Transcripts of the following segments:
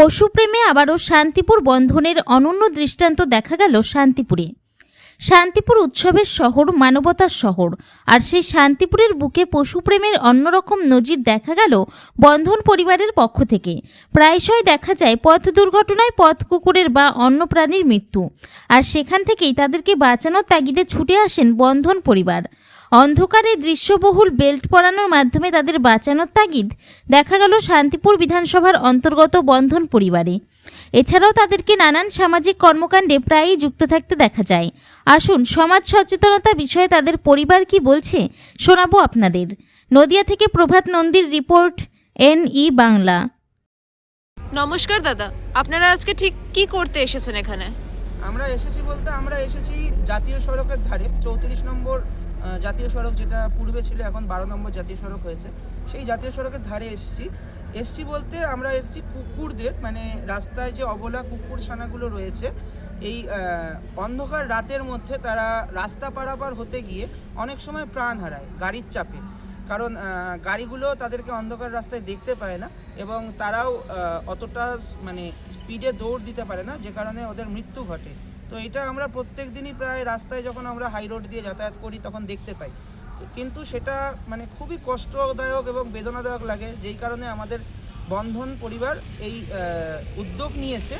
পশুপ্রেমে আবারও শান্তিপুর বন্ধনের অনন্য দৃষ্টান্ত দেখা গেল শান্তিপুরে। শান্তিপুর উৎসবের শহর মানবতার শহর, আর সেই শান্তিপুরের বুকে পশুপ্রেমের অন্যরকম নজির দেখা গেল বন্ধন পরিবারের পক্ষ থেকে। প্রায়শই দেখা যায় পথ দুর্ঘটনায় পথ কুকুরের বা অন্য প্রাণীর মৃত্যু, আর সেখান থেকেই তাদেরকে বাঁচানোর তাগিদে ছুটে আসেন বন্ধন পরিবার। অন্ধকারে দৃশ্যবহুল বেল্ট পরানোর মাধ্যমে তাদের বাঁচানোর তাগিদ দেখা গেল শান্তিপুর বিধানসভার অন্তর্গত বন্ধন পরিবারে। এছাড়াও তাদেরকে নানান সামাজিক কর্মকাণ্ডে প্রায়ই যুক্ত থাকতে দেখা যায়। আসুন সমাজ সচেতনতা বিষয়ে তাদের পরিবার কি বলছে শোনাবো আপনাদের। নদিয়া থেকে প্রভাত নন্দীর রিপোর্ট এন ই বাংলা। নমস্কার দাদা আপনারা আজকে ঠিক কি করতে এসেছেন এখানে? আমরা এসেছি বলতে আমরা এসেছি জাতীয় সড়কের ধারে চৌত্রিশ নম্বর জাতীয় সড়ক যেটা পূর্বে ছিল, এখন বারো নম্বর জাতীয় সড়ক হয়েছে। সেই জাতীয় সড়কের ধারে এসেছি। এসছি বলতে আমরা এসছি কুকুরদের মানে রাস্তায় যে অবলা কুকুর ছানাগুলো রয়েছে, এই অন্ধকার রাতের মধ্যে তারা রাস্তা পারাপার হতে গিয়ে অনেক সময় প্রাণ হারায়, গাড়ির চাপে। কারণ গাড়িগুলো তাদেরকে অন্ধকার রাস্তায় দেখতে পায় না এবং তারাও অতটা মানে স্পিডে দৌড় দিতে পারে না, যে কারণে ওদের মৃত্যু ঘটে। তো এটা আমরা প্রত্যেক দিনই প্রায় রাস্তায় যখন আমরা হাই রোড দিয়ে যাতায়াত করি তখন দেখতে পাই। কিন্তু সেটা মানে খুবই কষ্টদায়ক এবং বেদনাদায়ক লাগে যেই কারণে আমাদের বন্ধন পরিবার এই উদ্যোগ নিয়েছে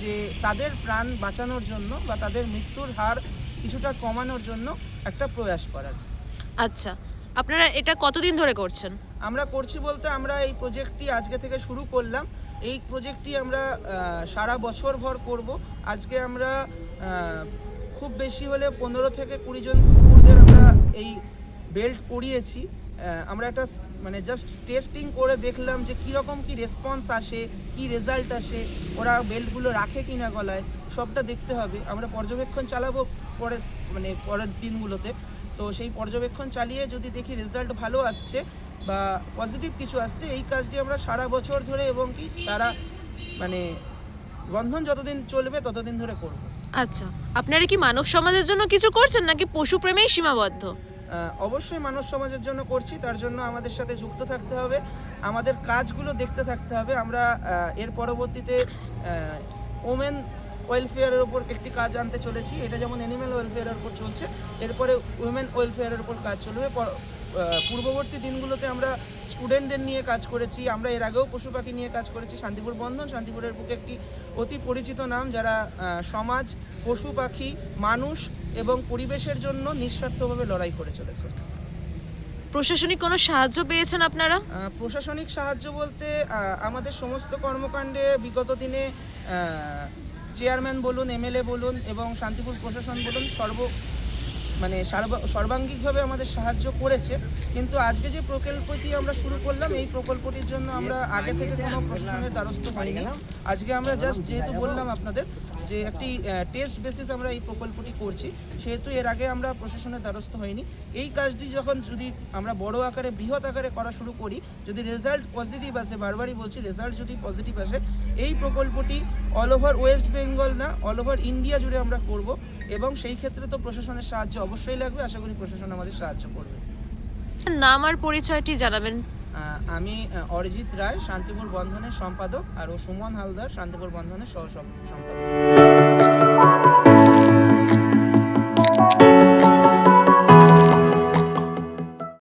যে তাদের প্রাণ বাঁচানোর জন্য বা তাদের মৃত্যুর হার কিছুটা কমানোর জন্য একটা প্রয়াস করার। আচ্ছা আপনারা এটা কতদিন ধরে করছেন? আমরা করছি বলতে আমরা এই প্রজেক্টটি আজকে থেকে শুরু করলাম। এই প্রজেক্টটি আমরা সারা বছর ভর করব। আজকে আমরা খুব বেশি হলে পনেরো থেকে কুড়ি জন কুকুরদের আমরা এই বেল্ট পরিয়েছি আমরা একটা মানে জাস্ট টেস্টিং করে দেখলাম যে কীরকম কি রেসপন্স আসে, কি রেজাল্ট আসে, ওরা বেল্টগুলো রাখে কি না গলায়, সবটা দেখতে হবে। আমরা পর্যবেক্ষণ চালাবো পরে মানে পরের দিনগুলোতে। তো সেই পর্যবেক্ষণ চালিয়ে যদি দেখি রেজাল্ট ভালো আসছে বা পজিটিভ কিছু আসছে, এই কাজটি আমরা সারা বছর ধরে এবং কি তারা মানে বন্ধন যতদিন চলবে ততদিন ধরে করব। আচ্ছা আপনারা কি মানব সমাজের জন্য কিছু করছেন নাকি পশুপ্রেমেই সীমাবদ্ধ? অবশ্যই মানব সমাজের জন্য করছি তার জন্য আমাদের সাথে যুক্ত থাকতে হবে আমাদের কাজগুলো দেখতে থাকতে হবে আমরা এর পরবর্তীতে ওমেন ওয়েলফেয়ারের ওপর একটি কাজ আনতে চলেছি এটা যেমন অ্যানিম্যাল ওয়েলফেয়ারের উপর চলছে এরপরে উইমেন ওয়েলফেয়ারের উপর কাজ চলবে পূর্ববর্তী দিনগুলোতে আমরা স্টুডেন্টদের নিয়ে কাজ করেছি আমরা এর আগেও পশু পাখি নিয়ে কাজ করেছি শান্তিপুর বন্ধন শান্তিপুরের বুকে একটি অতি পরিচিত নাম যারা সমাজ পশু পাখি মানুষ এবং পরিবেশের জন্য নিঃস্বার্থভাবে লড়াই করে চলেছে। প্রশাসনিক কোনো সাহায্য পেয়েছেন আপনারা? প্রশাসনিক সাহায্য বলতে আমাদের সমস্ত কর্মকাণ্ডে বিগত দিনে চেয়ারম্যান বলুন এমএলএ বলুন এবং শান্তিপুর প্রশাসন বলুন সর্ব মানে সার্ব- সর্বাঙ্গিকভাবে আমাদের সাহায্য করেছে। কিন্তু আজকে যে প্রকল্পটি আমরা শুরু করলাম এই প্রকল্পটির জন্য আমরা আগে থেকে কোনো প্রশাসনের দ্বারস্থ হয়নি আজকে আমরা জাস্ট যেহেতু বললাম আপনাদের যে একটি টেস্ট বেসিস আমরা এই প্রকল্পটি করছি, সেহেতু এর আগে আমরা প্রশাসনের দ্বারস্থ হইনি। এই কাজটি যখন যদি আমরা বড় আকারে, বৃহৎ আকারে করা শুরু করি, যদি রেজাল্ট পজিটিভ আসে, বারবারই বলছি রেজাল্ট যদি পজিটিভ আসে, এই প্রকল্পটি অল ওভার ওয়েস্ট বেঙ্গল না অল ওভার ইন্ডিয়া জুড়ে আমরা করব এবং সেই ক্ষেত্রে তো প্রশাসনের সাহায্য অবশ্যই লাগবে। আশা করি প্রশাসন আমাদের সাহায্য করবে। নাম আর পরিচয়টি জানাবেন। আমি অরিজিৎ রায় শান্তিপুর বন্ধনের সম্পাদক আর ও সুমন হালদার শান্তিপুর বন্ধনের সহ সম্পাদক